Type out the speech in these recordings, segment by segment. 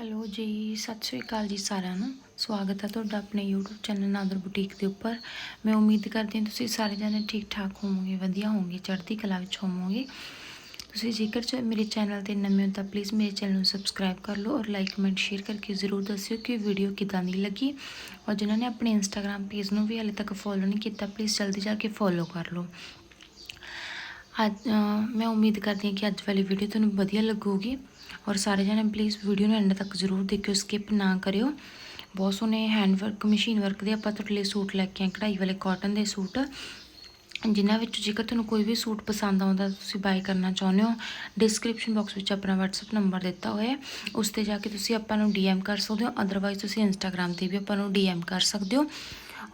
Hello ਜੀ, ਸਤਿ ਸ਼੍ਰੀ ਅਕਾਲ ਜੀ ਸਾਰਿਆਂ ਨੂੰ। ਸਵਾਗਤ ਹੈ ਤੁਹਾਡਾ ਆਪਣੇ YouTube ਚੈਨਲ ਨਾਦਰ ਬੁਟੀਕ ਦੇ ਉੱਪਰ। ਮੈਂ ਉਮੀਦ ਕਰਦੀ ਹਾਂ ਤੁਸੀਂ ਸਾਰੇ ਜਣੇ ਠੀਕ ਠਾਕ ਹੋਵੋਗੇ, ਵਧੀਆ ਹੋਵੋਗੇ, ਚੜ੍ਹਦੀ ਕਲਾ ਵਿੱਚ ਹੋਵੋਗੇ। ਤੁਸੀਂ ਜੇਕਰ ਚ ਮੇਰੇ ਚੈਨਲ ਤੇ ਨਵੇਂ ਹੋ ਤਾਂ ਪਲੀਜ਼ ਮੇਰੇ ਚੈਨਲ ਨੂੰ ਸਬਸਕ੍ਰਾਈਬ ਕਰ ਲਓ ਔਰ ਲਾਈਕ ਕਮੈਂਟ ਸ਼ੇਅਰ ਕਰਕੇ ਜ਼ਰੂਰ ਦੱਸਿਓ ਕਿ ਵੀਡੀਓ ਕਿਦਾਂ ਦੀ ਲੱਗੀ। ਔਰ ਜਿਨ੍ਹਾਂ ਨੇ ਆਪਣੇ ਇੰਸਟਾਗ੍ਰam ਪੇਜ ਨੂੰ ਵੀ ਹਾਲੇ ਤੱਕ ਫੋਲੋ ਨਹੀਂ ਕੀਤਾ ਪਲੀਜ਼ ਜਲਦੀ ਜਾ ਕੇ ਫੋਲੋ ਕਰ ਲਓ। ਅੱਜ ਮੈਂ ਉਮੀਦ ਕਰਦੀ ਹਾਂ ਕਿ ਅੱਜ ਵਾਲੀ ਵੀਡੀਓ ਤੁਹਾਨੂੰ ਵਧੀਆ ਲੱਗੂਗੀ। ਔਰ ਸਾਰੇ ਜਣੇ ਪਲੀਜ਼ ਵੀਡੀਓ ਨੂੰ ਐਂਡ ਤੱਕ ਜ਼ਰੂਰ ਦੇਖਿਓ ਸਕਿਪ ਨਾ ਕਰਿਓ। ਬਹੁਤ ਸੋਹਣੇ ਹੈਂਡ ਵਰਕ ਮਸ਼ੀਨ ਵਰਕ ਦੇ ਆਪਾਂ ਤੁਹਾਡੇ ਲਈ ਸੂਟ ਲੈ ਕੇ ਆਏ, ਕਢਾਈ ਵਾਲੇ ਕਾਟਨ ਦੇ ਸੂਟ। ਜਿਨ੍ਹਾਂ ਵਿੱਚ ਜੇਕਰ ਤੁਹਾਨੂੰ ਕੋਈ ਵੀ ਸੂਟ ਪਸੰਦ ਆਉਂਦਾ, ਤੁਸੀਂ ਬਾਈ ਕਰਨਾ ਚਾਹੁੰਦੇ ਹੋ ਡਿਸਕ੍ਰਿਪਸ਼ਨ ਬਾਕਸ ਵਿੱਚ ਆਪਣਾ WhatsApp ਨੰਬਰ ਦਿੱਤਾ ਹੋਇਆ ਹੈ। ਉਸ ਤੇ ਜਾ ਕੇ ਤੁਸੀਂ ਆਪਾਂ ਨੂੰ DM ਕਰ ਸਕਦੇ ਹੋ ਅਦਰਵਾਈਜ਼ ਤੁਸੀਂ Instagram ਤੇ ਵੀ ਆਪਾਂ ਨੂੰ DM ਕਰ ਸਕਦੇ ਹੋ।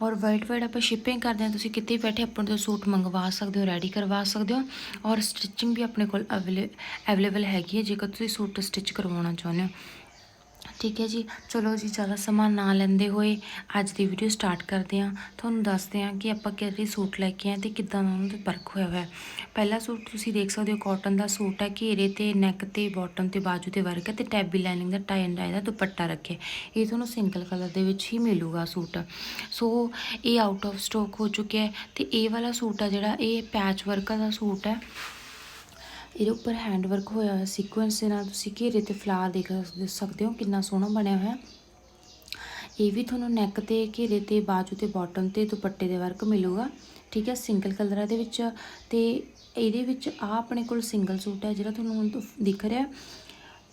ਔਰ ਵਾਈਟ ਵਾਈਟ ਆਪਾਂ ਸ਼ਿਪਿੰਗ ਕਰਦੇ ਹਾਂ, ਤੁਸੀਂ ਕਿਤੇ ਬੈਠੇ ਆਪਣੇ ਤੋਂ ਸੂਟ ਮੰਗਵਾ ਸਕਦੇ ਹੋ ਰੈਡੀ ਕਰਵਾ ਸਕਦੇ ਹੋ ਔਰ ਸਟਿਚਿੰਗ ਵੀ ਆਪਣੇ ਕੋਲ ਅਵੇਲੇਬਲ ਹੈਗੀ ਹੈ, ਜੇਕਰ ਤੁਸੀਂ ਸੂਟ ਸਟਿਚ ਕਰਵਾਉਣਾ ਚਾਹੁੰਦੇ ਹੋ। ਠੀਕ ਹੈ ਜੀ। ਚਲੋ ਜੀ, ਜ਼ਿਆਦਾ ਸਮਾਂ ਨਾ ਲੈਂਦੇ ਹੋਏ ਅੱਜ ਦੀ ਵੀਡੀਓ ਸਟਾਰਟ ਕਰਦੇ ਹਾਂ। ਤੁਹਾਨੂੰ ਦੱਸਦੇ ਹਾਂ ਕਿ ਆਪਾਂ ਕਿਹੜੇ ਸੂਟ ਲੈ ਕੇ ਆਏ ਤੇ ਕਿੱਦਾਂ ਦਾ ਉਹਨਾਂ ਦਾ ਵਰਕ ਹੋਇਆ ਹੋਇਆ। ਪਹਿਲਾ ਸੂਟ ਤੁਸੀਂ ਦੇਖ ਸਕਦੇ ਹੋ ਕਾਟਨ ਦਾ ਸੂਟ ਹੈ, ਘੇਰੇ ਤੇ ਨੈਕ ਤੇ ਬਾਟਮ ਤੇ ਬਾਜੂ ਤੇ ਵਰਕ ਹੈ ਤੇ ਟੈਬੀ ਲਾਈਨਿੰਗ ਦਾ ਟਾਈ ਐਂਡ ਡਾਈ ਦਾ ਦੁਪੱਟਾ ਰੱਖਿਆ ਇਹ ਤੁਹਾਨੂੰ ਸਿੰਗਲ ਕਲਰ ਦੇ ਵਿੱਚ ਹੀ ਮਿਲੂਗਾ ਸੂਟ। ਸੋ ਇਹ ਆਊਟ ਆਫ ਸਟਾਕ ਹੋ ਚੁੱਕਿਆ ਹੈ ਤੇ ਇਹ ਵਾਲਾ ਸੂਟ ਆ ਜਿਹੜਾ, ਇਹ ਪੈਚ ਵਰਕ ਦਾ ਸੂਟ ਹੈ। ਇਹਦੇ ਉੱਪਰ ਹੈਂਡ ਵਰਕ ਹੋਇਆ ਹੋਇਆ ਸੀਕੁਐਂਸ ਦੇ ਨਾਲ ਤੁਸੀਂ ਘੇਰੇ ਤੇ ਫਲਾਰ ਦੇਖ ਦੇਖ ਸਕਦੇ ਹੋ ਕਿੰਨਾ ਸੋਹਣਾ ਬਣਿਆ ਹੋਇਆ। ਇਹ ਵੀ ਤੁਹਾਨੂੰ ਨੈਕ ਤੇ, ਘੇਰੇ ਤੇ, ਬਾਜੂ ਤੇ ਬਾਟਮ ਤੇ, ਦੁਪੱਟੇ ਦੇ ਵਰਕ ਮਿਲੂਗਾ। ਠੀਕ ਹੈ ਸਿੰਗਲ ਕਲਰਾਂ ਦੇ ਵਿੱਚ ਤੇ ਇਹਦੇ ਵਿੱਚ ਆ ਆਪਣੇ ਕੋਲ ਸਿੰਗਲ ਸੂਟ ਹੈ ਜਿਹੜਾ ਤੁਹਾਨੂੰ ਹੁਣ ਦਿਖ ਰਿਹਾ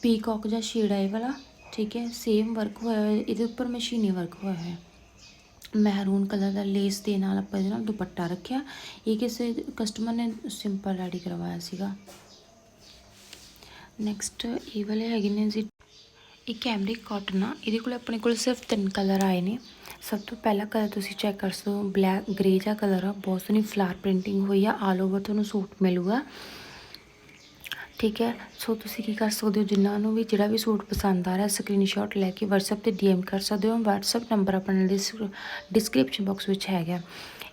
ਪੀਕੌਕ ਜਾਂ ਸ਼ੇਡ ਹੈ ਇਹ ਵਾਲਾ। ਠੀਕ ਹੈ ਸੇਮ ਵਰਕ ਹੋਇਆ ਹੋਇਆ, ਇਹਦੇ ਉੱਪਰ ਮਸ਼ੀਨੀ ਵਰਕ ਹੋਇਆ ਹੋਇਆ। ਮਹਿਰੂਨ ਕਲਰ ਦਾ ਲੇਸ ਦੇ ਨਾਲ ਆਪਾਂ ਇਹਦੇ ਨਾਲ ਦੁਪੱਟਾ ਰੱਖਿਆ। ਇਹ ਕਿਸੇ ਕਸਟਮਰ ਨੇ ਸਿੰਪਲ ਰੈਡੀ ਕਰਵਾਇਆ ਸੀਗਾ। ਨੈਕਸਟ ਇਹ ਵਾਲੇ ਹੈਗੇ ਨੇ ਜੀ। ਇਹ ਕੈਮਰਿਕ ਕਾਟਨ ਆ। ਇਹਦੇ ਕੋਲ ਆਪਣੇ ਕੋਲ ਸਿਰਫ ਤਿੰਨ ਕਲਰ ਆਏ ਨੇ। ਸਭ ਤੋਂ ਪਹਿਲਾ ਕਲਰ ਤੁਸੀਂ ਚੈੱਕ ਕਰ ਸਕਦੇ ਹੋ। ਬਲੈਕ ਗ੍ਰੇ ਜਿਹਾ ਕਲਰ ਆ। ਬਹੁਤ ਸੋਹਣੀ ਫਲਾਰ ਪ੍ਰਿੰਟਿੰਗ ਹੋਈ ਆ। ਆਲ ਓਵਰ ਤੁਹਾਨੂੰ ਸੂਟ ਮਿਲੂਗਾ। ਠੀਕ ਹੈ। ਸੋ ਤੁਸੀਂ ਕੀ ਕਰ ਸਕਦੇ ਹੋ? ਜਿਨ੍ਹਾਂ ਨੂੰ ਵੀ ਜਿਹੜਾ ਵੀ ਸੂਟ ਪਸੰਦ ਆ ਰਿਹਾ ਸਕਰੀਨਸ਼ਾਟ ਲੈ ਕੇ WhatsApp ਤੇ DM ਕਰ ਸਕਦੇ ਹੋ। WhatsApp ਨੰਬਰ ਆਪਣਾ ਡਿਸਕ੍ਰਿਪਸ਼ਨ ਬਾਕਸ ਵਿੱਚ ਹੈਗਾ।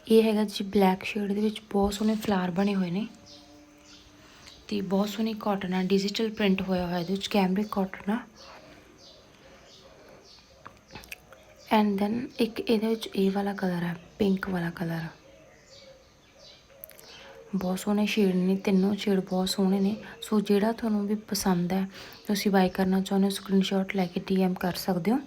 ਇਹ ਹੈਗਾ ਜੀ ਬਲੈਕ ਸ਼ੇਡ ਦੇ ਵਿੱਚ ਬਹੁਤ ਸੋਹਣੇ ਫਲਾਰ ਬਣੇ ਹੋਏ ਨੇ। ਤੇ ਬਹੁਤ ਸੋਹਣੀ ਕਾਟਨ ਆ ਡਿਜੀਟਲ ਪ੍ਰਿੰਟ ਹੋਇਆ ਹੋਇਆ ਇਹਦੇ ਵਿੱਚ ਕੈਮਰਿਕ ਕਾਟਨ ਆ। ਐਂਡ ਦੈਨ ਇੱਕ ਇਹਦੇ ਵਿੱਚ ਇਹ ਵਾਲਾ ਕਲਰ ਹੈ ਪਿੰਕ ਵਾਲਾ ਕਲਰ ਬਹੁਤ ਸੋਹਣੇ ਸ਼ੇਡ ਨੇ, ਤਿੰਨੋਂ ਸ਼ੇਡ ਬਹੁਤ ਸੋਹਣੇ ਨੇ। ਸੋ ਜਿਹੜਾ ਤੁਹਾਨੂੰ ਵੀ ਪਸੰਦ ਹੈ, ਤੁਸੀਂ ਬਾਈ ਕਰਨਾ ਚਾਹੁੰਦੇ ਹੋ ਸਕਰੀਨਸ਼ਾਟ ਲੈ ਕੇ DM ਕਰ ਸਕਦੇ ਹੋ।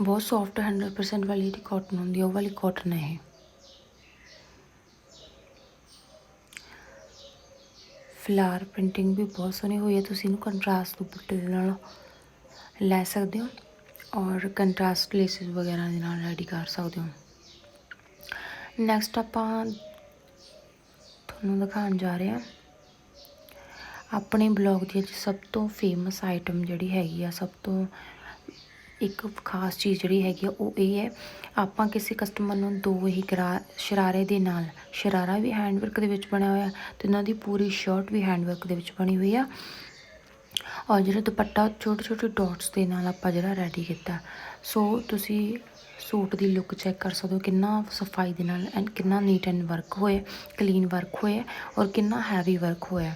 ਬਹੁਤ ਸੌਫਟ 100% ਵਾਲੀ ਜਿਹੜੀ ਕਾਟਨ ਹੁੰਦੀ ਹੈ ਉਹ ਵਾਲੀ ਕਾਟਨ ਹੈ ਇਹ। ਫਲਾਰ ਪ੍ਰਿੰਟਿੰਗ ਵੀ ਬਹੁਤ ਸੋਹਣੀ ਹੋਈ ਹੈ। ਤੁਸੀਂ ਇਹਨੂੰ ਕੰਟਰਾਸਟ ਦੁਪੱਟੇ ਦੇ ਨਾਲ ਲੈ ਸਕਦੇ ਹੋ ਔਰ ਕੰਟਰਾਸਟ ਲੇਸਿਸ ਵਗੈਰਾ ਦੇ ਨਾਲ ਰੈਡੀ ਕਰ ਸਕਦੇ ਹੋ। ਨੈਕਸਟ ਆਪਾਂ ਤੁਹਾਨੂੰ ਦਿਖਾਉਣ ਜਾ ਰਹੇ ਹਾਂ। ਆਪਣੇ ਬਲੌਗ ਦੀ ਸਭ ਤੋਂ ਫੇਮਸ ਆਈਟਮ ਜਿਹੜੀ ਹੈਗੀ ਆ, ਸਭ ਤੋਂ ਇੱਕ ਖਾਸ ਚੀਜ਼ ਜਿਹੜੀ ਹੈਗੀ ਆ, ਉਹ ਇਹ ਹੈ, ਆਪਾਂ ਕਿਸੇ ਕਸਟਮਰ ਨੂੰ ਦੋ ਹੀ ਗਰਾ ਸ਼ਰਾਰੇ ਦੇ ਨਾਲ, ਸ਼ਰਾਰਾ ਵੀ ਹੈਂਡਵਰਕ ਦੇ ਵਿੱਚ ਬਣਿਆ ਹੋਇਆ ਤੇ ਉਹਨਾਂ ਦੀ ਪੂਰੀ ਸ਼ਰਟ ਵੀ ਹੈਂਡਵਰਕ ਦੇ ਵਿੱਚ ਬਣੀ ਹੋਈ ਆ। ਔਰ ਜਿਹੜਾ ਦੁਪੱਟਾ ਛੋਟੇ ਛੋਟੇ ਡਾਟਸ ਦੇ ਨਾਲ ਆਪਾਂ ਜਿਹੜਾ ਰੈਡੀ ਕੀਤਾ। ਸੋ ਤੁਸੀਂ ਸੂਟ ਦੀ ਲੁੱਕ ਚੈੱਕ ਕਰ ਸਕਦੇ ਹੋ, ਕਿੰਨਾ ਸਫ਼ਾਈ ਦੇ ਨਾਲ ਐਂਡ ਕਿੰਨਾ ਨੀਟ ਐਂਡ ਵਰਕ ਹੋਇਆ ਕਲੀਨ ਵਰਕ ਹੋਇਆ ਔਰ ਕਿੰਨਾ ਹੈਵੀ ਵਰਕ ਹੋਇਆ।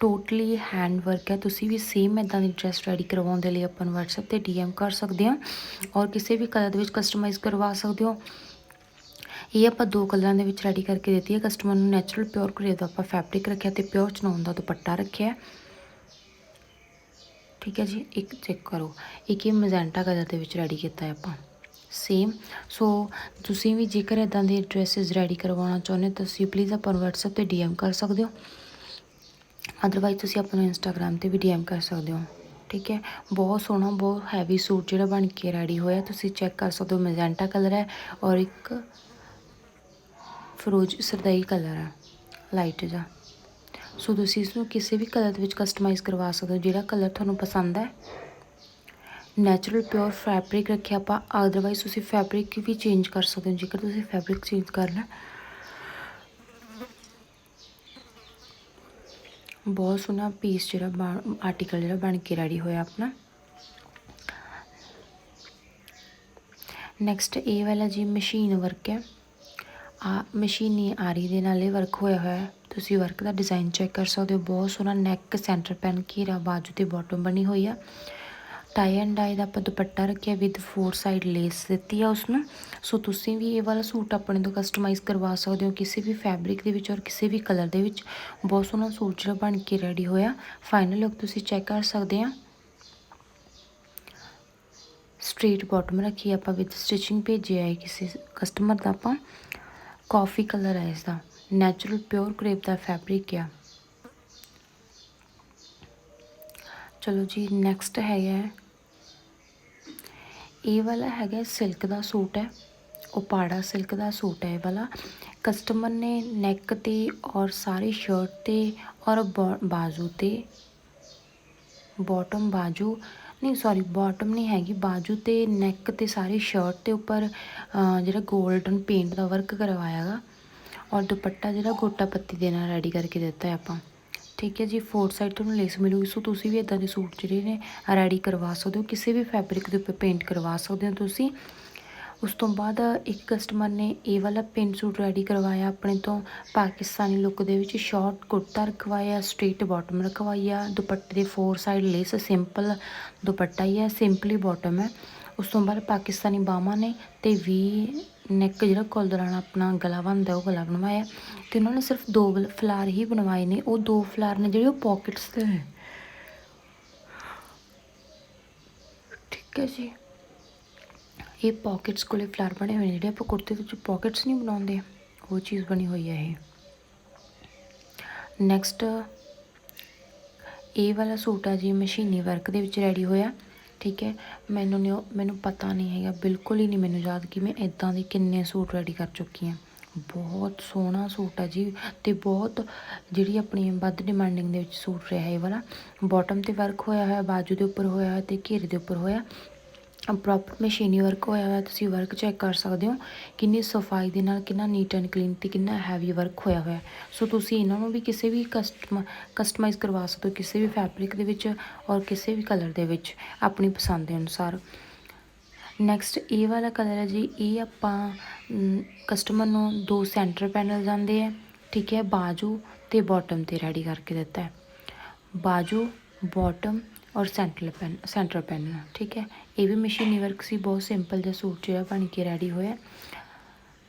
ਟੋਟਲੀ ਹੈਂਡ ਵਰਕ ਹੈ, ਤੁਸੀਂ ਵੀ ਸੇਮ ਇਦਾਂ ਦੀ ਡਰੈਸ ਰੈਡੀ ਕਰਵਾਉਣ ਦੇ ਲਈ ਆਪਾਂ ਨੂੰ WhatsApp ਤੇ DM ਕਰ ਸਕਦੇ ਹਾਂ ਔਰ ਕਿਸੇ ਵੀ ਕਲਰ ਦੇ ਵਿੱਚ ਕਸਟਮਾਈਜ਼ ਕਰਵਾ ਸਕਦੇ ਹੋ। ਇਹ ਆਪਾਂ ਦੋ ਕਲਰਾਂ ਦੇ ਵਿੱਚ ਰੈਡੀ ਕਰਕੇ ਦਿੱਤੀ ਹੈ ਕਸਟਮਰ ਨੂੰ ਨੈਚੁਰਲ ਪਿਓਰ ਕਰੇ ਦਾ ਆਪਾਂ ਫੈਬਰਿਕ ਰੱਖਿਆ ਤੇ ਪਿਓਰ ਚਨਾਉਣ ਦਾ ਦੁਪੱਟਾ ਰੱਖਿਆ ਠੀਕ ਹੈ ਜੀ, ਇੱਕ ਚੈੱਕ ਕਰੋ, ਇੱਕ ਇਹ ਮੈਜੈਂਟਾ ਕਲਰ ਦੇ ਵਿੱਚ ਰੈਡੀ ਕੀਤਾ ਹੈ ਆਪਾਂ। ਸੇਮ ਸੋ ਤੁਸੀਂ ਵੀ ਜੇਕਰ ਇਦਾਂ ਦੇ ਡਰੈਸਸ ਰੈਡੀ ਕਰਵਾਉਣਾ ਚਾਹੁੰਦੇ ਹੋ ਤੁਸੀਂ ਪਲੀਜ਼ ਆਪਾਂ ਨੂੰ WhatsApp ਤੇ DM ਕਰ ਸਕਦੇ ਹੋ। ਅਦਰਵਾਈਜ਼ ਤੁਸੀਂ ਆਪਾਂ ਨੂੰ Instagram ਤੇ ਵੀ DM ਕਰ ਸਕਦੇ ਹੋ। ਠੀਕ ਹੈ? ਬਹੁਤ ਸੋਹਣਾ, ਬਹੁਤ ਹੈਵੀ ਸੂਟ ਜਿਹੜਾ ਬਣ ਕੇ ਰੈਡੀ ਹੋਇਆ, ਤੁਸੀਂ ਚੈੱਕ ਕਰ ਸਕਦੇ ਹੋ ਮੈਜੈਂਟਾ ਕਲਰ ਹੈ ਔਰ ਇੱਕ ਫਰੋਜ਼ ਸਰਦਾਈ ਕਲਰ ਹੈ ਲਾਈਟ ਜਿਹਾ। ਸੋ ਤੁਸੀਂ ਇਸ ਨੂੰ ਕਿਸੇ ਵੀ ਕਲਰ ਦੇ ਵਿੱਚ ਕਸਟਮਾਈਜ਼ ਕਰਵਾ ਸਕਦੇ ਹੋ, ਜਿਹੜਾ ਕਲਰ ਤੁਹਾਨੂੰ ਪਸੰਦ ਹੈ। ਨੈਚੁਰਲ ਪਿਓਰ ਫੈਬਰਿਕ ਰੱਖਿਆ ਆਪਾਂ ਅਦਰਵਾਈਜ਼ ਤੁਸੀਂ ਫੈਬਰਿਕ ਵੀ ਚੇਂਜ ਕਰ ਸਕਦੇ ਹੋ, ਜੇਕਰ ਤੁਸੀਂ ਫੈਬਰਿਕ ਚੇਂਜ ਕਰਨਾ। ਬਹੁਤ ਸੋਹਣਾ ਪੀਸ ਜਿਹੜਾ ਆਰਟੀਕਲ ਜਿਹੜਾ ਬਣ ਕੇ ਰੈਡੀ ਹੋਇਆ ਆਪਣਾ। ਨੈਕਸਟ ਇਹ ਵਾਲਾ ਜੀ ਮਸ਼ੀਨ ਵਰਕ ਹੈ। ਆ ਮਸ਼ੀਨੀ ਆਰੀ ਦੇ ਨਾਲ ਇਹ ਵਰਕ ਹੋਇਆ ਹੋਇਆ ਹੈ। ਤੁਸੀਂ ਵਰਕ ਦਾ ਡਿਜ਼ਾਈਨ ਚੈੱਕ ਕਰ ਸਕਦੇ ਹੋ। ਬਹੁਤ ਸੋਹਣਾ ਨੈਕ ਸੈਂਟਰ ਪੈਨ ਘੇਰਾ, ਬਾਜੂ ਤੇ ਬਾਟਮ ਬਣੀ ਹੋਈ ਆ। ਟਾਈ ਐਂਡ ਡਾਈ ਦਾ ਆਪਾਂ ਦੁਪੱਟਾ ਰੱਖਿਆ ਵਿਦ ਫੋਰ ਸਾਈਡ ਲੇਸ ਦਿੱਤੀ ਆ ਉਸ ਨੂੰ ਸੋ ਤੁਸੀਂ ਵੀ ਇਹ ਵਾਲਾ ਸੂਟ ਆਪਣੇ ਤੋਂ ਕਸਟਮਾਈਜ਼ ਕਰਵਾ ਸਕਦੇ ਹੋ ਕਿਸੇ ਵੀ ਫੈਬਰਿਕ ਦੇ ਵਿੱਚ ਔਰ ਕਿਸੇ ਵੀ ਕਲਰ ਦੇ ਵਿੱਚ। ਬਹੁਤ ਸੋਹਣਾ ਸੂਟ ਜਿਹੜਾ ਬਣ ਕੇ ਰੈਡੀ ਹੋਇਆ। ਫਾਈਨਲ ਲੁੱਕ ਤੁਸੀਂ ਚੈੱਕ ਕਰ ਸਕਦੇ ਆ। ਸਟ੍ਰੇਟ ਬਾਟਮ ਰੱਖੀ ਆਪਾਂ ਵਿਦ ਸਟਿਚਿੰਗ ਭੇਜਿਆ ਹੈ ਕਿਸੇ ਕਸਟਮਰ ਦਾ ਆਪਾਂ। ਕਾਫੀ ਕਲਰ ਹੈ ਇਸ ਦਾ ਨੈਚੁਰਲ ਪਿਓਰ ਕ੍ਰੇਪ ਦਾ ਫੈਬਰਿਕ ਆ। ਚਲੋ ਜੀ ਨੈਕਸਟ ਹੈਗਾ ਇਹ ਵਾਲਾ ਹੈਗਾ ਸਿਲਕ ਦਾ ਸੂਟ ਹੈ। ਉਹ ਪਾੜਾ ਸਿਲਕ ਦਾ ਸੂਟ ਹੈ ਇਹ ਵਾਲਾ। ਕਸਟਮਰ ਨੇ ਨੈਕ ਤੇ ਔਰ ਸਾਰੇ ਸ਼ਰਟ ਤੇ ਔਰ ਬਾ- ਬਾਜ਼ੂ ਤੇ ਬਾਟਮ ਬਾਜੂ, ਨਹੀਂ ਸੌਰੀ ਬਾਟਮ ਨਹੀਂ ਹੈਗੀ, ਬਾਜੂ ਤੇ ਨੈਕ ਤੇ ਸਾਰੇ ਸ਼ਰਟ ਤੇ ਉੱਪਰ ਜਿਹੜਾ 골ਡਨ ਪੇਂਟ ਦਾ ਵਰਕ ਕਰਵਾਇਆਗਾ ਔਰ ਦੁਪੱਟਾ ਜਿਹੜਾ ਗੋਟਾ ਪੱਤੀ ਦੇ ਨਾਲ ਰੈਡੀ ਕਰਕੇ ਦਿੱਤਾ ਹੈ ਆਪਾਂ। ਠੀਕ ਹੈ ਜੀ ਫੋਰ ਸਾਈਡ ਤੁਹਾਨੂੰ ਲੇਸ ਮਿਲੂਗੀ। ਸੋ ਤੁਸੀਂ ਵੀ ਇਦਾਂ ਦੇ ਸੂਟ ਜਿਹੜੇ ਨੇ ਰੈਡੀ ਕਰਵਾ ਸਕਦੇ ਹੋ। ਕਿਸੇ ਵੀ ਫੈਬਰਿਕ ਦੇ ਉੱਪਰ ਪੇਂਟ ਕਰਵਾ ਸਕਦੇ ਹੋ ਤੁਸੀਂ। ਉਸ ਤੋਂ ਬਾਅਦ ਇੱਕ ਕਸਟਮਰ ਨੇ ਇਹ ਵਾਲਾ ਪਿੰਨ ਸੂਟ ਰੈਡੀ ਕਰਵਾਇਆ ਆਪਣੇ ਤੋਂ। ਪਾਕਿਸਤਾਨੀ ਲੁੱਕ ਦੇ ਵਿੱਚ ਸ਼ਾਰਟ ਕੁੜਤਾ ਰਖਵਾਇਆ ਸਟ੍ਰੇਟ ਬਾਟਮ ਰਖਵਾਈ ਆ ਦੁਪੱਟੇ ਦੇ four side lace simple dupatta ਹੀ ਹੈ ਸਿੰਪਲੀ ਬਾਟਮ ਹੈ। ਉਸ ਤੋਂ ਬਾਅਦ ਪਾਕਿਸਤਾਨੀ ਬਾਹਾਂ ਨੇ ਤੇ ਵੀ ਨੈਕ ਜਿਹੜਾ ਕੋਲਰ ਵਾਲਾ ਆਪਣਾ ਗਲਾ ਬਣਦਾ, ਉਹ ਗਲਾ ਬਣਵਾਇਆ ਤੇ ਉਹਨਾਂ ਨੇ ਸਿਰਫ ਦੋ ਬਲ- ਫਲਾਰ ਹੀ ਬਣਵਾਏ ਨੇ, ਉਹ ਦੋ ਫਲਾਰ ਨੇ ਜਿਹੜੇ ਉਹ ਪਾਕਟਸ ਤੇ ਨੇ। ਠੀਕ ਹੈ ਜੀ। ਇਹ ਪਾਕਟਸ ਕੋਲੇ ਫਲਾਰ ਬਣੇ ਹੋਏ ਨੇ, ਜਿਹੜੇ ਆਪਾਂ ਕੁੜਤੇ ਵਿੱਚ ਪਾਕਟਸ ਨਹੀਂ ਬਣਾਉਂਦੇ, ਉਹ ਚੀਜ਼ ਬਣੀ ਹੋਈ ਹੈ ਇਹ। ਨੈਕਸਟ ਇਹ ਵਾਲਾ ਸੂਟ ਆ ਜੀ, ਮਸ਼ੀਨੀ ਵਰਕ ਦੇ ਵਿੱਚ ਰੈਡੀ ਹੋਇਆ। ਠੀਕ ਹੈ, ਮੈਨੂੰ ਨਹੀਂ ਉਹ- ਮੈਨੂੰ ਪਤਾ ਨਹੀਂ ਹੈਗਾ, ਬਿਲਕੁਲ ਹੀ ਨਹੀਂ ਮੈਨੂੰ ਯਾਦ ਕਿ ਮੈਂ ਇਦਾਂ ਦੇ ਕਿੰਨੇ ਸੂਟ ਰੈਡੀ ਕਰ ਚੁੱਕੀ ਹਾਂ। ਬਹੁਤ ਸੋਹਣਾ ਸੂਟ ਹੈ ਜੀ ਤੇ ਬਹੁਤ ਜਿਹੜੀ ਆਪਣੀ ਵੱਧ ਡਿਮਾਂਡਿੰਗ ਦੇ ਵਿੱਚ ਸੂਟ ਰਿਹਾ ਇਹ ਵਾਲਾ। ਬਾਟਮ ਤੇ ਵਰਕ ਹੋਇਆ ਹੋਇਆ, ਬਾਜੂ ਦੇ ਉੱਪਰ ਹੋਇਆ ਹੋਇਆ ਤੇ ਘੇਰੇ ਦੇ ਉੱਪਰ ਹੋਇਆ। ਪ੍ਰੋਪਰ ਮਸ਼ੀਨੀ ਵਰਕ ਹੋਇਆ ਹੋਇਆ, ਤੁਸੀਂ ਵਰਕ ਚੈੱਕ ਕਰ ਸਕਦੇ ਹੋ। ਕਿੰਨੀ ਸਫ਼ਾਈ ਦੇ ਨਾਲ ਕਿੰਨਾ ਨੀਟ ਐਂਡ ਕਲੀਨ ਤੇ ਕਿੰਨਾ ਹੈਵੀ ਵਰਕ ਹੋਇਆ ਹੋਇਆ। ਸੋ ਤੁਸੀਂ ਇਹਨਾਂ ਨੂੰ ਵੀ ਕਿਸੇ ਵੀ ਕਸਟਮ ਕਸਟਮਾਈਜ਼ ਕਰਵਾ ਸਕਦੇ ਹੋ ਕਿਸੇ ਵੀ ਫੈਬਰਿਕ ਦੇ ਵਿੱਚ ਔਰ ਕਿਸੇ ਵੀ ਕਲਰ ਦੇ ਵਿੱਚ ਆਪਣੀ ਪਸੰਦ ਦੇ ਅਨੁਸਾਰ। ਨੈਕਸਟ ਇਹ ਵਾਲਾ ਕਲਰ ਹੈ ਜੀ, ਇਹ ਆਪਾਂ ਕਸਟਮਰ ਨੂੰ ਦੋ ਸੈਂਟਰ ਪੈਨਲ ਜਾਂਦੇ ਆ ਠੀਕ ਹੈ, ਬਾਜੂ ਤੇ ਬਾਟਮ ਤੇ ਰੈਡੀ ਕਰਕੇ ਦਿੱਤਾ ਹੈ। ਬਾਜੂ ਬਾਟਮ ਔਰ ਸੈਂਟਰਲ ਪੈਨ ਸੈਂਟਰ ਪੈਨ ਠੀਕ ਹੈ? ਇਹ ਵੀ ਮਸ਼ੀਨੀ ਵਰਕ ਸੀ, ਬਹੁਤ ਸਿੰਪਲ ਜਿਹਾ ਸੂਟ ਜਿਹੜਾ ਬਣ ਕੇ ਰੈਡੀ ਹੋਇਆ।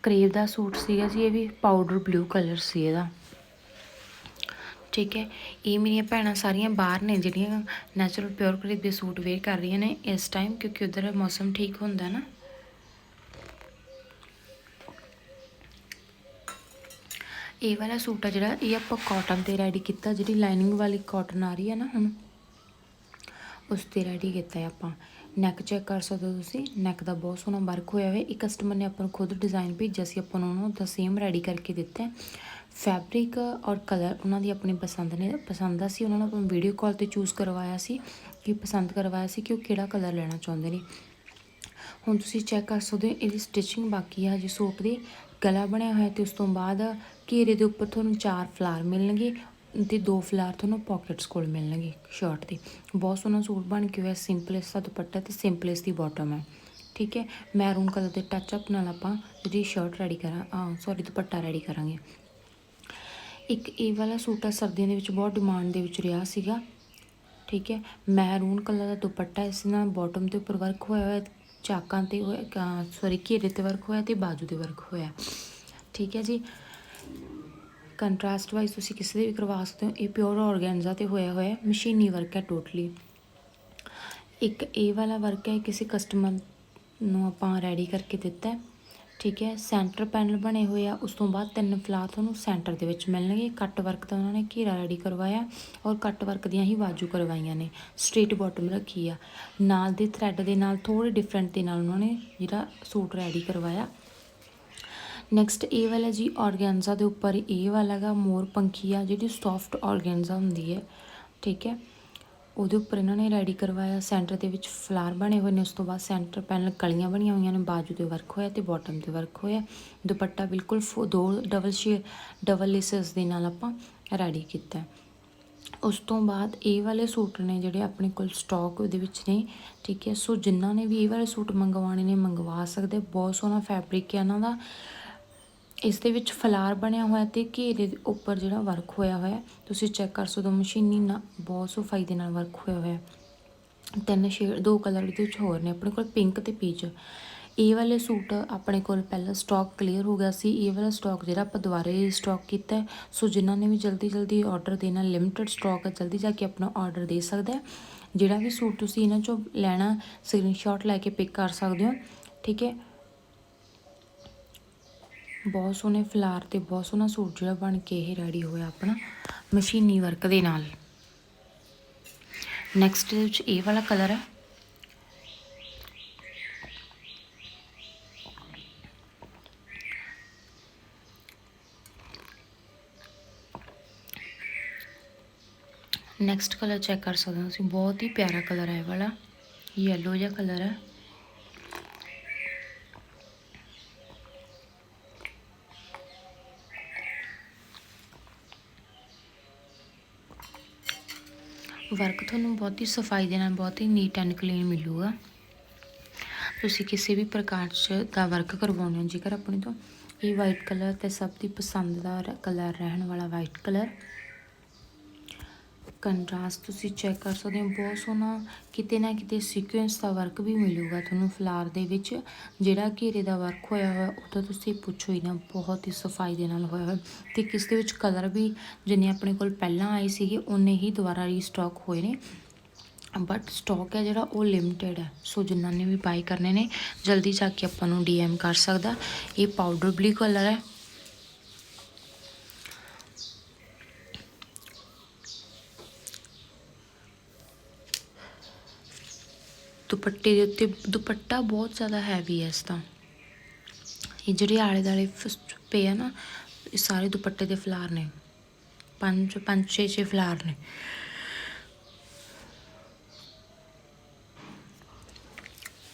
ਕਰੇਵ ਦਾ ਸੂਟ ਸੀਗਾ ਜੀ, ਇਹ ਵੀ ਪਾਊਡਰ ਬਲੂ ਕਲਰ ਸੀ ਇਹਦਾ। ਠੀਕ ਹੈ? ਇਹ ਮੇਰੀਆਂ ਭੈਣਾਂ ਸਾਰੀਆਂ ਬਾਹਰ ਨੇ, ਜਿਹੜੀਆਂ ਨੈਚੁਰਲ ਪਿਓਰ ਕਰੀਬ ਦੇ ਸੂਟ ਵੇਅਰ ਕਰ ਰਹੀਆਂ ਨੇ ਇਸ ਟਾਈਮ ਕਿਉਂਕਿ ਉਧਰ ਮੌਸਮ ਠੀਕ ਹੁੰਦਾ ਨਾ। ਇਹ ਵਾਲਾ ਸੂਟ ਆ ਜਿਹੜਾ, ਇਹ ਆਪਾਂ ਕਾਟਨ ਤੇ ਰੈਡੀ ਕੀਤਾ, ਜਿਹੜੀ ਲਾਈਨਿੰਗ ਵਾਲੀ ਕਾਟਨ ਆ ਰਹੀ ਹੈ ਨਾ ਹੁਣ। ਉਸ ਤੇ ਰੈਡੀ ਕੀਤਾ ਹੈ ਆਪਾਂ। ਨੈਕ ਚੈੱਕ ਕਰ ਸਕਦੇ ਹੋ ਤੁਸੀਂ। ਨੈਕ ਦਾ ਬਹੁਤ ਸੋਹਣਾ ਵਰਕ ਹੋਇਆ ਹੋਇਆ। ਇੱਕ ਕਸਟਮਰ ਨੇ ਆਪਾਂ ਨੂੰ ਖੁਦ ਡਿਜ਼ਾਈਨ ਭੇਜਿਆ ਸੀ ਆਪਾਂ ਨੂੰ ਉਹਨੂੰ ਦਾ ਸੇਮ ਰੈਡੀ ਕਰਕੇ ਦਿੱਤਾ ਫੈਬਰਿਕ ਔਰ ਕਲਰ ਉਹਨਾਂ ਦੀ ਆਪਣੀ ਪਸੰਦ ਨੇ। ਪਸੰਦ ਦਾ ਸੀ, ਉਹਨਾਂ ਨੂੰ ਆਪਾਂ ਵੀਡੀਓ ਕਾਲ ਤੇ ਚੂਜ਼ ਕਰਵਾਇਆ ਸੀ ਕਿ ਪਸੰਦ ਕਰਵਾਇਆ ਸੀ ਕਿ ਉਹ ਕਿਹੜਾ ਕਲਰ ਲੈਣਾ ਚਾਹੁੰਦੇ ਨੇ। ਹੁਣ ਤੁਸੀਂ ਚੈੱਕ ਕਰ ਸਕਦੇ ਹੋ, ਇਹਦੀ ਸਟਿਚਿੰਗ ਬਾਕੀ ਹੈ ਜੀ ਸੂਟ ਦੀ। ਗਲਾ ਬਣਿਆ ਹੋਇਆ ਤੇ ਉਸ ਤੋਂ ਬਾਅਦ ਘੇਰੇ ਦੇ ਉੱਪਰ ਤੁਹਾਨੂੰ ਚਾਰ ਫਲਾਰ ਮਿਲਣਗੇ। ਦੇ ਦੋ ਫਲਾਰ ਤੁਹਾਨੂੰ ਪਾਕਟਸ ਕੋਲ ਮਿਲਣਗੇ ਸ਼ਰਟ ਦੇ। ਬਹੁਤ ਸੋਹਣਾ ਸੂਟ ਬਣ ਕੇ ਹੋਇਆ ਸਿੰਪਲ ਇਸ ਦਾ ਦੁਪੱਟਾ ਤੇ ਸਿੰਪਲੈਸ ਦੀ ਬਾਟਮ ਹੈ। ਠੀਕ ਹੈ ਮੈਰੂਨ ਕਲਰ ਦੇ ਟੱਚ ਅਪ ਨਾਲ ਆਪਾਂ ਜਿਹੜੀ ਸ਼ਰਟ ਰੈਡੀ ਕਰਾਂ ਆ ਸੌਰੀ ਦੁਪੱਟਾ ਰੈਡੀ ਕਰਾਂਗੇ। ਇੱਕ ਇਹ ਵਾਲਾ ਸੂਟ ਆ, ਸਰਦੀਆਂ ਦੇ ਵਿੱਚ ਬਹੁਤ ਡਿਮਾਂਡ ਦੇ ਵਿੱਚ ਰਿਹਾ ਸੀਗਾ। ਠੀਕ ਹੈ ਮੈਰੂਨ ਕਲਰ ਦਾ ਦੁਪੱਟਾ ਇਸ ਨਾਲ ਬਾਟਮ ਦੇ ਉੱਪਰ ਵਰਕ ਹੋਇਆ ਹੋਇਆ, ਚਾਕਾਂ ਤੇ ਹੋਇਆ ਸੌਰੀ ਘੇਰੇ ਤੇ ਵਰਕ ਹੋਇਆ ਤੇ ਬਾਜੂ ਤੇ ਵਰਕ ਹੋਇਆ। ਠੀਕ ਹੈ ਜੀ ਕੰਟਰਾਸਟ ਵਾਈਜ਼ ਤੁਸੀਂ ਕਿਸੇ ਦੇ ਵੀ ਕਰਵਾ ਸਕਦੇ ਹੋ, ਇਹ ਪਿਓਰ ਆਰਗੈਂਜ਼ਾ ਤੇ ਹੋਇਆ ਹੋਇਆ ਮਸ਼ੀਨੀ ਵਰਕ ਹੈ ਟੋਟਲੀ ਇੱਕ ਇਹ ਵਾਲਾ ਵਰਕ ਹੈ ਕਿਸੇ ਕਸਟਮਰ ਨੂੰ ਆਪਾਂ ਰੈਡੀ ਕਰਕੇ ਦਿੱਤਾ ਹੈ, ਠੀਕ ਹੈ ਸੈਂਟਰ ਪੈਨਲ ਬਣੇ ਹੋਏ ਆ, ਉਸ ਤੋਂ ਬਾਅਦ ਤਿੰਨ ਫਲਾਰ ਤੁਹਾਨੂੰ ਸੈਂਟਰ ਦੇ ਵਿੱਚ ਮਿਲਣਗੇ ਕੱਟ ਵਰਕ ਦਾ ਉਹਨਾਂ ਨੇ ਘੇਰਾ ਰੈਡੀ ਕਰਵਾਇਆ ਔਰ ਕੱਟ ਵਰਕ ਦੀਆਂ ਹੀ ਬਾਜੂ ਕਰਵਾਈਆਂ ਨੇ ਸਟ੍ਰੇਟ ਬਾਟਮ ਰੱਖੀ ਆ। ਨਾਲ ਦੇ ਥਰੈਡ ਦੇ ਨਾਲ ਥੋੜੇ ਡਿਫਰੈਂਟ ਦੇ ਨਾਲ ਉਹਨਾਂ ਨੇ ਜਿਹੜਾ ਸੂਟ ਰੈਡੀ ਕਰਵਾਇਆ। ਨੈਕਸਟ ਇਹ ਵਾਲਾ ਜੀ ਆਰਗੈਂਜ਼ਾ ਦੇ ਉੱਪਰ ਇਹ ਵਾਲਾ ਗਾ ਮੋਰ ਪੰਖੀ ਆ ਜਿਹੜੀ ਸੌਫਟ ਆਰਗੈਂਜ਼ਾ ਹੁੰਦੀ ਹੈ, ਠੀਕ ਹੈ? ਉਹਦੇ ਉੱਪਰ ਇਹਨਾਂ ਨੇ ਰੈਡੀ ਕਰਵਾਇਆ ਸੈਂਟਰ ਦੇ ਵਿੱਚ ਫਲਾਰ ਬਣੇ ਹੋਏ ਨੇ, ਉਸ ਤੋਂ ਬਾਅਦ ਸੈਂਟਰ ਪੈਨਲ ਕਲੀਆਂ ਬਣੀਆਂ ਹੋਈਆਂ ਨੇ, ਬਾਜੂ ਤੇ ਵਰਕ ਹੋਇਆ ਤੇ ਬਾਟਮ ਤੇ ਵਰਕ ਹੋਇਆ। ਦੁਪੱਟਾ ਬਿਲਕੁਲ ਫੁ- ਦੋ ਡਬਲ ਸ਼ੇ ਡਬਲ ਲੇਸਸ ਦੇ ਨਾਲ ਆਪਾਂ ਰੈਡੀ ਕੀਤਾ ਉਸ ਤੋਂ ਬਾਅਦ ਇਹ ਵਾਲੇ ਸੂਟ ਨੇ ਜਿਹੜੇ ਆਪਣੇ ਕੋਲ ਸਟਾਕ ਦੇ ਵਿੱਚ ਨੇ, ਠੀਕ ਹੈ? ਸੋ ਜਿਨ੍ਹਾਂ ਨੇ ਵੀ ਇਹ ਵਾਲੇ ਸੂਟ ਮੰਗਵਾਉਣੇ ਨੇ, ਮੰਗਵਾ ਸਕਦੇ ਬਹੁਤ ਸੋਹਣਾ ਫੈਬਰਿਕ ਹੈ ਇਹਨਾਂ ਦਾ। ਇਸ ਦੇ ਵਿੱਚ ਫਲਾਰ ਬਣਿਆ ਹੋਇਆ ਤੇ ਘੇਰੇ ਦੇ ਉੱਪਰ ਜਿਹੜਾ ਵਰਕ ਹੋਇਆ ਹੋਇਆ ਤੁਸੀਂ ਚੈੱਕ ਕਰ ਸਕਦੇ ਹੋ ਮਸ਼ੀਨੀ ਨਾ ਬਹੁਤ ਸਫ਼ਾਈ ਦੇ ਨਾਲ ਵਰਕ ਹੋਇਆ ਹੋਇਆ ਤਿੰਨ ਸ਼ੇਡ ਦੋ ਕਲਰ ਦੇ ਵਿੱਚ ਹੋਰ ਨੇ, ਆਪਣੇ ਕੋਲ ਪਿੰਕ ਤੇ ਪੀਚ ਇਹ ਵਾਲੇ ਸੂਟ ਆਪਣੇ ਕੋਲ ਪਹਿਲਾਂ ਸਟਾਕ ਕਲੀਅਰ ਹੋ ਗਿਆ ਸੀ, ਇਹ ਵਾਲਾ ਸਟਾਕ ਜਿਹੜਾ ਆਪਾਂ ਦੁਬਾਰੇ ਸਟਾਕ ਕੀਤਾ ਸੋ ਜਿਨ੍ਹਾਂ ਨੇ ਵੀ ਜਲਦੀ ਜਲਦੀ ਆਰਡਰ ਦੇਣਾ ਲਿਮਟਿਡ ਸਟਾਕ ਹੈ, ਜਲਦੀ ਜਾ ਕੇ ਆਪਣਾ ਆਰਡਰ ਦੇ ਸਕਦਾ ਹੈ। ਜਿਹੜਾ ਵੀ ਸੂਟ ਤੁਸੀਂ ਇਹਨਾਂ ਚੋਂ ਲੈਣਾ ਸਕਰੀਨਸ਼ਾਟ ਲੈ ਕੇ ਪਿਕ ਕਰ ਸਕਦੇ ਹੋ, ਠੀਕ ਹੈ? ਬਹੁਤ ਸੋਹਣੇ ਫਲਾਰ ਤੇ ਬਹੁਤ ਸੋਹਣਾ ਸੂਟ ਜਿਹੜਾ ਬਣ ਕੇ ਇਹ ਰੈਡੀ ਹੋਇਆ ਆਪਣਾ, ਮਸ਼ੀਨੀ ਵਰਕ ਦੇ ਨਾਲ। ਨੈਕਸਟ ਵਿੱਚ ਇਹ ਵਾਲਾ ਕਲਰ ਹੈ ਨੈਕਸਟ ਕਲਰ ਚੈੱਕ ਕਰ ਸਕਦੇ ਹੋ ਤੁਸੀਂ, ਬਹੁਤ ਹੀ ਪਿਆਰਾ ਕਲਰ ਹੈ ਇਹ ਵਾਲਾ। ਯੈਲੋ ਜਿਹਾ ਕਲਰ ਹੈ ਵਰਕ ਤੁਹਾਨੂੰ ਬਹੁਤ ਹੀ ਸਫ਼ਾਈ ਦੇ ਨਾਲ ਬਹੁਤ ਹੀ ਨੀਟ ਐਂਡ ਕਲੀਨ ਮਿਲੂਗਾ। ਤੁਸੀਂ ਕਿਸੇ ਵੀ ਪ੍ਰਕਾਰ 'ਚ ਦਾ ਵਰਕ ਕਰਵਾਉਣੇ ਹੋ, ਜੇਕਰ ਆਪਣੇ ਤੋਂ ਇਹ ਵਾਈਟ ਕਲਰ ਤੇ ਸਭ ਦੀ ਪਸੰਦ ਦਾ ਕਲਰ ਰਹਿਣ ਵਾਲਾ ਵਾਈਟ ਕਲਰ ਕੰਟਰਾਸਟ ਤੁਸੀਂ ਚੈੱਕ ਕਰ ਸਕਦੇ ਹੋ, ਬਹੁਤ ਸੋਹਣਾ ਕਿਤੇ ਨਾ ਕਿਤੇ ਸੀਕੁਐਂਸ ਦਾ ਵਰਕ ਵੀ ਮਿਲੂਗਾ ਤੁਹਾਨੂੰ ਫਲਾਰ ਦੇ ਵਿੱਚ, ਜਿਹੜਾ ਘੇਰੇ ਦਾ ਵਰਕ ਹੋਇਆ ਹੋਇਆ, ਉਹ ਤਾਂ ਤੁਸੀਂ ਪੁੱਛੋ ਹੀ ਨਾ, ਬਹੁਤ ਹੀ ਸਫ਼ਾਈ ਦੇ ਨਾਲ ਹੋਇਆ ਹੋਇਆ। ਤੇ ਕਿਸ ਦੇ ਵਿੱਚ ਕਲਰ ਵੀ ਜਿੰਨੇ ਆਪਣੇ ਕੋਲ ਪਹਿਲਾਂ ਆਏ ਸੀਗੇ ਉਨੇ ਹੀ ਦੁਬਾਰਾ ਰੀਸਟਾਕ ਹੋਏ ਨੇ। ਬਟ ਸਟਾਕ ਹੈ ਜਿਹੜਾ, ਉਹ ਲਿਮਟਿਡ ਹੈ। ਸੋ ਜਿਨ੍ਹਾਂ ਨੇ ਵੀ ਬਾਈ ਕਰਨੇ ਨੇ, ਜਲਦੀ ਜਾ ਕੇ ਆਪਾਂ ਨੂੰ ਡੀਐਮ ਕਰ ਸਕਦਾ। ਇਹ ਪਾਊਡਰ ਬਲੂ ਕਲਰ ਹੈ। ਦੁਪੱਟੇ ਦੇ ਉੱਤੇ ਦੁਪੱਟਾ ਬਹੁਤ ਜ਼ਿਆਦਾ ਹੈਵੀ ਹੈ ਇਸ ਦਾ ਇਹ ਜਿਹੜੇ ਆਲੇ ਦਾਲੇ ਫਸ- ਪਏ ਆ ਨਾ, ਇਹ ਸਾਰੇ ਦੁਪੱਟੇ ਦੇ ਫਲਾਰ ਨੇ। ਪੰਜ ਪੰਜ, ਛੇ ਛੇ ਫਲਾਰ ਨੇ।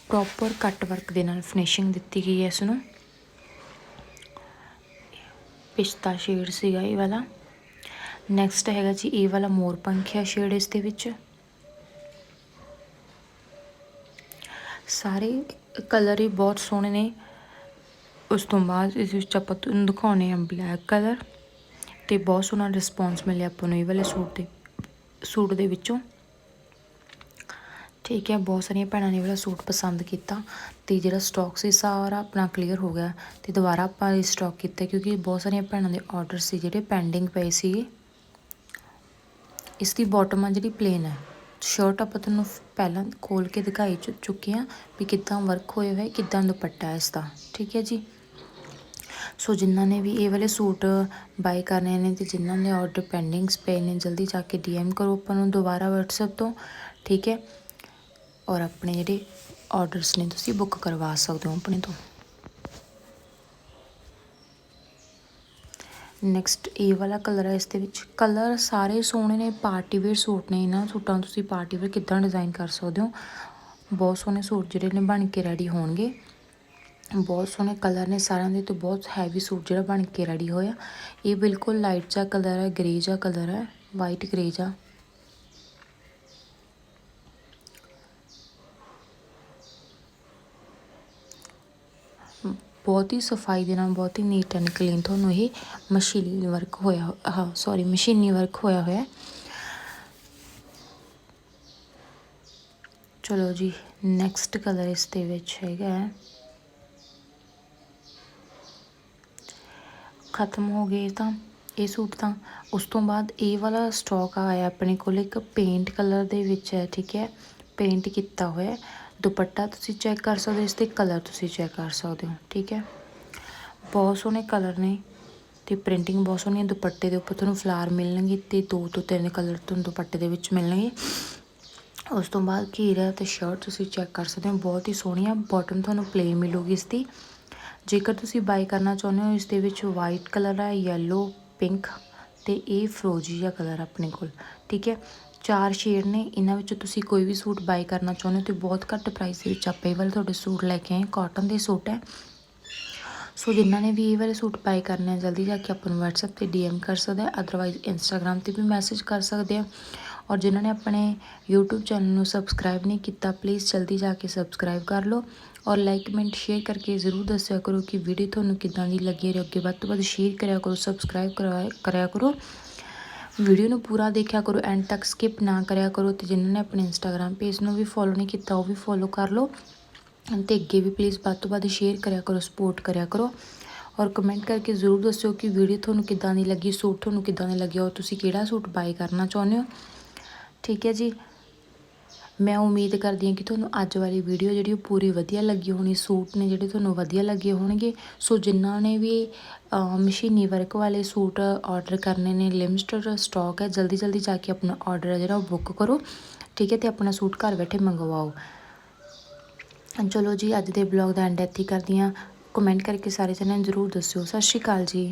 ਪ੍ਰੋਪਰ ਕੱਟ ਵਰਕ ਦੇ ਨਾਲ ਫਿਨਿਸ਼ਿੰਗ ਦਿੱਤੀ ਗਈ ਹੈ ਇਸ ਨੂੰ ਪਿਸਤਾ ਸ਼ੇਡ ਸੀਗਾ ਇਹ ਵਾਲਾ। ਨੈਕਸਟ ਹੈਗਾ ਜੀ, ਇਹ ਵਾਲਾ ਮੋਰ ਪੰਖਿਆ ਸ਼ੇਡ ਇਸ ਦੇ ਵਿੱਚ। ਸਾਰੇ ਕਲਰ ਹੀ ਬਹੁਤ ਸੋਹਣੇ ਨੇ। ਉਸ ਤੋਂ ਬਾਅਦ ਇਸ ਵਿੱਚ ਆਪਾਂ ਤੁਹਾਨੂੰ ਦਿਖਾਉਣੇ ਆ ਬਲੈਕ ਕਲਰ ਤੇ ਬਹੁਤ ਸੋਹਣਾ ਰਿਸਪੌਂਸ ਮਿਲਿਆ ਆਪਾਂ ਨੂੰ ਇਹ ਵਾਲੇ ਸੂਟ ਦੇ ਸੂਟ ਦੇ ਵਿੱਚੋਂ। ਠੀਕ ਹੈ, ਬਹੁਤ ਸਾਰੀਆਂ ਭੈਣਾਂ ਨੇ ਇਹ ਵਾਲਾ ਸੂਟ ਪਸੰਦ ਕੀਤਾ ਤੇ ਜਿਹੜਾ ਸਟਾਕ ਸੀ ਸਾਰਾ ਆਪਣਾ ਕਲੀਅਰ ਹੋ ਗਿਆ ਤੇ ਦੁਬਾਰਾ ਆਪਾਂ ਸਟਾਕ ਕੀਤਾ ਕਿਉਂਕਿ ਬਹੁਤ ਸਾਰੀਆਂ ਭੈਣਾਂ ਦੇ ਆਰਡਰ ਸੀ ਜਿਹੜੇ ਪੈਂਡਿੰਗ ਪਏ ਸੀਗੇ। ਇਸ ਦੀ ਬਾਟਮ ਆ ਜਿਹੜੀ ਪਲੇਨ ਹੈ ਸ਼ਰਟ ਆਪਾਂ ਤੁਹਾਨੂੰ ਪਹਿਲਾਂ ਖੋਲ ਕੇ ਦਿਖਾਈ ਚੁ- ਚੁੱਕੇ ਹਾਂ ਵੀ ਕਿੱਦਾਂ ਵਰਕ ਹੋਇਆ ਹੋਇਆ, ਕਿੱਦਾਂ ਦੁਪੱਟਾ ਹੈ ਇਸ ਦਾ ਠੀਕ ਹੈ ਜੀ? ਸੋ ਜਿਨ੍ਹਾਂ ਨੇ ਵੀ ਇਹ ਵਾਲੇ ਸੂਟ ਬਾਈ ਕਰਨੇ ਨੇ ਤੇ ਜਿਨ੍ਹਾਂ ਦੇ ਆਰਡਰ ਪੈਂਡਿੰਗਸ ਪਏ ਨੇ, ਜਲਦੀ ਜਾ ਕੇ ਡੀਐਮ ਕਰੋ ਆਪਾਂ ਨੂੰ ਦੁਬਾਰਾ WhatsApp ਤੋਂ। ਠੀਕ ਹੈ? ਔਰ ਆਪਣੇ ਜਿਹੜੇ ਆਰਡਰਸ ਨੇ ਤੁਸੀਂ ਬੁੱਕ ਕਰਵਾ ਸਕਦੇ ਹੋ ਆਪਣੇ ਤੋਂ। ਨੈਕਸਟ ਇਹ ਵਾਲਾ ਕਲਰ ਹੈ ਇਸ ਦੇ ਵਿੱਚ। ਕਲਰ ਸਾਰੇ ਸੋਹਣੇ ਨੇ ਪਾਰਟੀ ਵੇਅਰ ਸੂਟ ਨੇ ਇਹਨਾਂ ਸੂਟਾਂ ਨੂੰ ਤੁਸੀਂ ਪਾਰਟੀ ਵੇਅਰ ਕਿੱਦਾਂ ਡਿਜ਼ਾਈਨ ਕਰ ਸਕਦੇ ਹੋ? ਬਹੁਤ ਸੋਹਣੇ ਸੂਟ ਜਿਹੜੇ ਨੇ ਬਣ ਕੇ ਰੈਡੀ ਹੋਣਗੇ। ਬਹੁਤ ਸੋਹਣੇ ਕਲਰ ਨੇ ਸਾਰਿਆਂ ਦੇ ਤੇ ਬਹੁਤ ਹੈਵੀ ਸੂਟ ਜਿਹੜਾ ਬਣ ਕੇ ਰੈਡੀ ਹੋਇਆ। ਇਹ ਬਿਲਕੁਲ ਲਾਈਟ ਜਿਹਾ ਕਲਰ ਹੈ ਗ੍ਰੇ ਜਿਹਾ ਕਲਰ ਹੈ ਵਾਈਟ ਗ੍ਰੇ ਜਿਹਾ। ਬਹੁਤ ਹੀ ਸਫ਼ਾਈ ਦੇ ਨਾਲ ਬਹੁਤ ਹੀ ਨੀਟ ਐਂਡ ਕਲੀਨ ਤੁਹਾਨੂੰ ਇਹ ਮਸ਼ੀਨੀ ਵਰਕ ਹੋਇਆ ਹਾਂ ਸੌਰੀ ਮਸ਼ੀਨੀ ਵਰਕ ਹੋਇਆ ਹੋਇਆ ਚਲੋ ਜੀ ਨੈਕਸਟ ਕਲਰ ਇਸ ਦੇ ਵਿੱਚ ਹੈਗਾ ਹੈ। ਖਤਮ ਹੋ ਗਏ ਤਾਂ, ਇਹ ਸੂਟ ਤਾਂ। ਉਸ ਤੋਂ ਬਾਅਦ ਇਹ ਵਾਲਾ ਸਟਾਕ ਆਇਆ ਆਪਣੇ ਕੋਲ, ਇੱਕ ਪੇਂਟ ਕਲਰ ਦੇ ਵਿੱਚ ਹੈ, ਠੀਕ ਹੈ। ਪੇਂਟ ਕੀਤਾ ਹੋਇਆ ਦੁਪੱਟਾ ਤੁਸੀਂ ਚੈੱਕ ਕਰ ਸਕਦੇ ਹੋ, ਇਸ ਦੇ ਕਲਰ ਤੁਸੀਂ ਚੈੱਕ ਕਰ ਸਕਦੇ ਹੋ, ਠੀਕ ਹੈ? ਬਹੁਤ ਸੋਹਣੇ ਕਲਰ ਨੇ ਤੇ ਪ੍ਰਿੰਟਿੰਗ ਬਹੁਤ ਸੋਹਣੀ ਹੈ, ਦੁਪੱਟੇ ਦੇ ਉੱਪਰ ਤੁਹਾਨੂੰ ਫਲਾਰ ਮਿਲਣਗੇ ਤੇ ਦੋ ਤੋਂ ਤਿੰਨ ਕਲਰ ਤੁਹਾਨੂੰ ਦੁਪੱਟੇ ਦੇ ਵਿੱਚ ਮਿਲਣਗੇ। ਉਸ ਤੋਂ ਬਾਅਦ ਘੇਰਾ ਤੇ ਸ਼ਰਟ ਤੁਸੀਂ ਚੈੱਕ ਕਰ ਸਕਦੇ ਹੋ, ਬਹੁਤ ਹੀ ਸੋਹਣੀ ਆ ਬਾਟਮ ਤੁਹਾਨੂੰ ਪਲੇਨ ਮਿਲੂਗੀ ਇਸ ਦੀ। ਜੇਕਰ ਤੁਸੀਂ ਬਾਈ ਕਰਨਾ ਚਾਹੁੰਦੇ ਹੋ, ਇਸ ਦੇ ਵਿੱਚ ਵਾਈਟ ਕਲਰ ਹੈ ਯੈਲੋ ਪਿੰਕ ਤੇ ਇਹ ਫਰੋਜੀ ਜਿਹਾ ਕਲਰ ਆਪਣੇ ਕੋਲ, ਠੀਕ ਹੈ? ਚਾਰ ਸ਼ੇਡ ਨੇ, ਇਹਨਾਂ ਵਿੱਚੋਂ ਤੁਸੀਂ ਕੋਈ ਵੀ ਸੂਟ ਬਾਈ ਕਰਨਾ ਚਾਹੁੰਦੇ ਹੋ ਤੇ ਬਹੁਤ ਘੱਟ ਪ੍ਰਾਈਸ ਦੇ ਵਿੱਚ ਆਪਾਂ ਇਹ ਵਾਲੇ ਤੁਹਾਡੇ ਸੂਟ ਲੈ ਕੇ ਆਏ ਕਾਟਨ ਦੇ ਸੂਟ ਹੈ। ਸੋ ਜਿਨ੍ਹਾਂ ਨੇ ਵੀ ਇਹ ਵਾਲੇ ਸੂਟ ਬਾਈ ਕਰਨੇ ਆ, ਜਲਦੀ ਜਾ ਕੇ ਆਪਾਂ ਨੂੰ WhatsApp ਤੇ DM ਕਰ ਸਕਦਾ ਆ ਅਦਰਵਾਈਜ਼ Instagram ਤੇ ਵੀ ਮੈਸੇਜ ਕਰ ਸਕਦੇ ਆ। ਔਰ ਜਿਨ੍ਹਾਂ ਨੇ ਆਪਣੇ YouTube ਚੈਨਲ ਨੂੰ ਸਬਸਕ੍ਰਾਈਬ ਨਹੀਂ ਕੀਤਾ ਪਲੀਜ਼ ਜਲਦੀ ਜਾ ਕੇ ਸਬਸਕ੍ਰਾਈਬ ਕਰ ਲਓ। ਔਰ ਲਾਈਕ ਕਮੈਂਟ ਸ਼ੇਅਰ ਕਰਕੇ ਜ਼ਰੂਰ ਦੱਸਿਆ ਕਰੋ ਕਿ ਵੀਡੀਓ ਤੁਹਾਨੂੰ ਕਿੱਦਾਂ ਦੀ ਲੱਗੀ ਹੈ। ਅੱਗੇ ਵੱਧ ਤੋਂ ਵੱਧ ਸ਼ੇਅਰ ਕਰਿਆ ਕਰੋ ਸਬਸਕ੍ਰਾਈਬ ਕਰਵਾਇਆ ਕਰਿਆ ਕਰੋ। ਵੀਡੀਓ ਨੂੰ ਪੂਰਾ ਦੇਖਿਆ ਕਰੋ ਐਂਡ ਤੱਕ ਸਕਿਪ ਨਾ ਕਰਿਆ ਕਰੋ ਤੇ ਜਿਨ੍ਹਾਂ ਨੇ ਆਪਣੇ ਇੰਸਟਾਗ੍ਰam ਪੇਜ ਨੂੰ ਵੀ ਫੋਲੋ ਨਹੀਂ ਕੀਤਾ, ਉਹ ਵੀ ਫੋਲੋ ਕਰ ਲਓ। ਤੇ ਅੱਗੇ ਵੀ ਪਲੀਜ਼ ਵੱਧ ਤੋਂ ਵੱਧ ਸ਼ੇਅਰ ਕਰਿਆ ਕਰੋ ਸਪੋਰਟ ਕਰਿਆ ਕਰੋ। ਔਰ ਕਮੈਂਟ ਕਰਕੇ ਜ਼ਰੂਰ ਦੱਸਿਓ ਕਿ ਵੀਡੀਓ ਤੁਹਾਨੂੰ ਕਿੱਦਾਂ ਦੀ ਲੱਗੀ, ਸੂਟ ਤੁਹਾਨੂੰ ਕਿੱਦਾਂ ਦਾ ਲੱਗਿਆ, ਔਰ ਤੁਸੀਂ ਕਿਹੜਾ ਸੂਟ ਬਾਏ ਕਰਨਾ ਚਾਹੁੰਦੇ ਹੋ। ਠੀਕ ਹੈ ਜੀ। ਮੈਂ ਉਮੀਦ ਕਰਦੀ ਹਾਂ ਕਿ ਤੁਹਾਨੂੰ ਅੱਜ ਵਾਲੀ ਵੀਡੀਓ ਜਿਹੜੀ ਉਹ ਪੂਰੀ ਵਧੀਆ ਲੱਗੀ ਹੋਣੀ, ਸੂਟ ਨੇ ਜਿਹੜੇ ਤੁਹਾਨੂੰ ਵਧੀਆ ਲੱਗੇ ਹੋਣਗੇ। ਸੋ ਜਿਨ੍ਹਾਂ ਨੇ ਵੀ ਮਸ਼ੀਨੀ ਵਰਕ ਵਾਲੇ ਸੂਟ ਆਰਡਰ ਕਰਨੇ ਨੇ ਲਿਮਟਡ ਸਟਾਕ ਹੈ, ਜਲਦੀ ਜਲਦੀ ਜਾ ਕੇ ਆਪਣਾ ਆਰਡਰ ਹੈ ਜਿਹੜਾ ਉਹ ਬੁੱਕ ਕਰੋ, ਠੀਕ ਹੈ, ਤੇ ਆਪਣਾ ਸੂਟ ਘਰ ਬੈਠੇ ਮੰਗਵਾਓ। ਚਲੋ ਜੀ, ਅੱਜ ਦੇ ਬਲੌਗ ਦਾ ਐਂਡ ਇੱਥੇ ਕਰਦੀ ਹਾਂ। ਕਮੈਂਟ ਕਰਕੇ ਸਾਰੇ ਜਣੇ ਜ਼ਰੂਰ ਦੱਸਿਓ। ਸਤਿ ਸ਼੍ਰੀ ਅਕਾਲ ਜੀ।